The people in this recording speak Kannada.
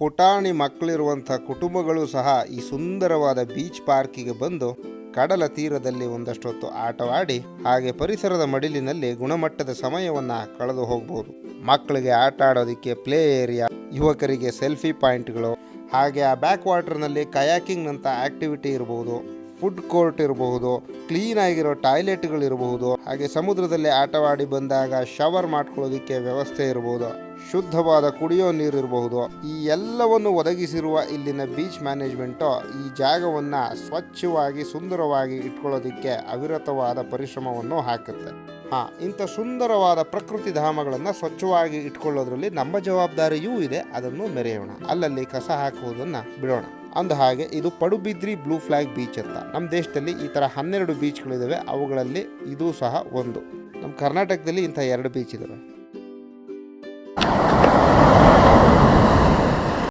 ಪುಟಾಣಿ ಮಕ್ಕಳಿರುವಂಥ ಕುಟುಂಬಗಳು ಸಹ ಈ ಸುಂದರವಾದ ಬೀಚ್ ಪಾರ್ಕಿಗೆ ಬಂದು ಕಡಲ ತೀರದಲ್ಲಿ ಒಂದಷ್ಟೊತ್ತು ಆಟವಾಡಿ ಹಾಗೆ ಪರಿಸರದ ಮಡಿಲಿನಲ್ಲಿ ಗುಣಮಟ್ಟದ ಸಮಯವನ್ನು ಕಳೆದು ಹೋಗಬಹುದು ಮಕ್ಕಳಿಗೆ ಆಟ ಆಡೋದಕ್ಕೆ ಪ್ಲೇ ಏರಿಯಾ, ಯುವಕರಿಗೆ ಸೆಲ್ಫಿ ಪಾಯಿಂಟ್ಗಳು, ಹಾಗೆ ಆ ಬ್ಯಾಕ್ ವಾಟರ್ನಲ್ಲಿ ಕಯಾಕಿಂಗ್ ಅಂತ ಆಕ್ಟಿವಿಟಿ ಇರಬಹುದು ಫುಡ್ ಕೋರ್ಟ್ ಇರಬಹುದು ಕ್ಲೀನ್ ಆಗಿರೋ ಟಾಯ್ಲೆಟ್ಗಳಿರಬಹುದು ಹಾಗೆ ಸಮುದ್ರದಲ್ಲಿ ಆಟವಾಡಿ ಬಂದಾಗ ಶವರ್ ಮಾಡ್ಕೊಳ್ಳೋದಕ್ಕೆ ವ್ಯವಸ್ಥೆ ಇರಬಹುದು ಶುದ್ಧವಾದ ಕುಡಿಯೋ ನೀರು ಇರಬಹುದು. ಈ ಎಲ್ಲವನ್ನು ಒದಗಿಸಿರುವ ಇಲ್ಲಿನ ಬೀಚ್ ಮ್ಯಾನೇಜ್ಮೆಂಟು ಈ ಜಾಗವನ್ನು ಸ್ವಚ್ಛವಾಗಿ, ಸುಂದರವಾಗಿ ಇಟ್ಕೊಳ್ಳೋದಕ್ಕೆ ಅವಿರತವಾದ ಪರಿಶ್ರಮವನ್ನು ಹಾಕುತ್ತೆ. ಹಾ, ಇಂಥ ಸುಂದರವಾದ ಪ್ರಕೃತಿ ಧಾಮಗಳನ್ನು ಸ್ವಚ್ಛವಾಗಿ ಇಟ್ಕೊಳ್ಳೋದ್ರಲ್ಲಿ ನಮ್ಮ ಜವಾಬ್ದಾರಿಯೂ ಇದೆ, ಅದನ್ನು ಮೆರೆಯೋಣ. ಅಲ್ಲಲ್ಲಿ ಕಸ ಹಾಕುವುದನ್ನು ಬಿಡೋಣ. ಅಂದ ಹಾಗೆ ಇದು ಪಡುಬಿದ್ರಿ ಬ್ಲೂ ಫ್ಲಾಗ್ ಬೀಚ್ ಅಂತ. ನಮ್ಮ ದೇಶದಲ್ಲಿ ಈ ಥರ ಹನ್ನೆರಡು ಬೀಚ್ಗಳಿದ್ದಾವೆ ಅವುಗಳಲ್ಲಿ ಇದು ಸಹ ಒಂದು. ನಮ್ಮ ಕರ್ನಾಟಕದಲ್ಲಿ ಇಂಥ ಎರಡು ಬೀಚ್ ಇದ್ದಾವೆ